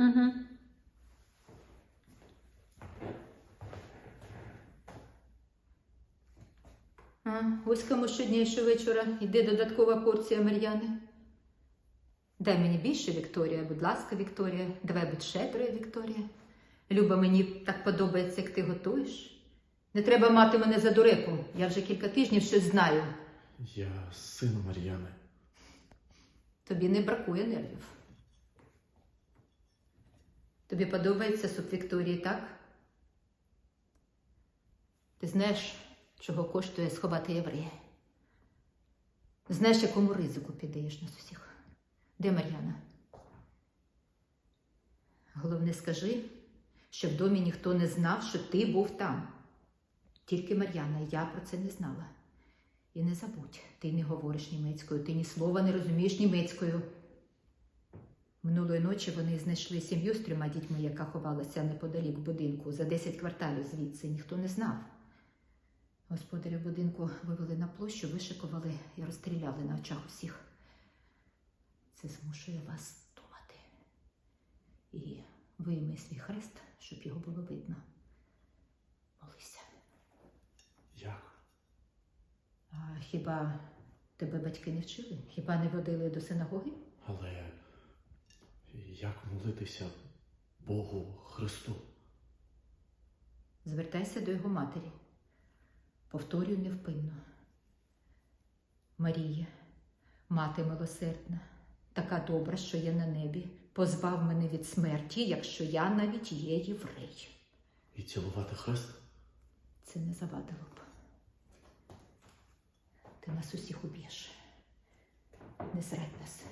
Угу. А, ось кому щодня щовечора йде додаткова порція Мар'яни. Дай мені більше, Вікторія, будь ласка, Вікторія. Давай будь щедрою, Вікторія. Люба, мені так подобається, як ти готуєш. Не треба мати мене за дурепу. Я вже кілька тижнів щось знаю. Я син Мар'яни. Тобі не бракує нервів. Тобі подобається суп Вікторії, так? Ти знаєш, чого коштує сховати єврея? Знаєш, якому ризику піддаєш нас усіх? Де Мар'яна? Головне, скажи, щоб в домі ніхто не знав, що ти був там. Тільки Мар'яна, я про це не знала. І не забудь, ти не говориш німецькою, ти ні слова не розумієш німецькою. Минулої ночі вони знайшли сім'ю з трьома дітьми, яка ховалася неподалік будинку, за 10 кварталів звідси, ніхто не знав. Господаря будинку вивели на площу, вишикували і розстріляли на очах усіх. Це змушує вас думати. І вийми свій хрест, щоб його було видно. Молися. Як? А хіба тебе батьки не вчили? Хіба не водили до синагоги? Але як молитися Богу Христу? Звертайся до його матері. Повторюй невпинно. Марія, мати милосердна, така добра, що я на небі, позбав мене від смерті, якщо я навіть є єврей. І цілувати хрест? Це не завадило б. Ти нас усіх уб'єш. Не зрадь нас.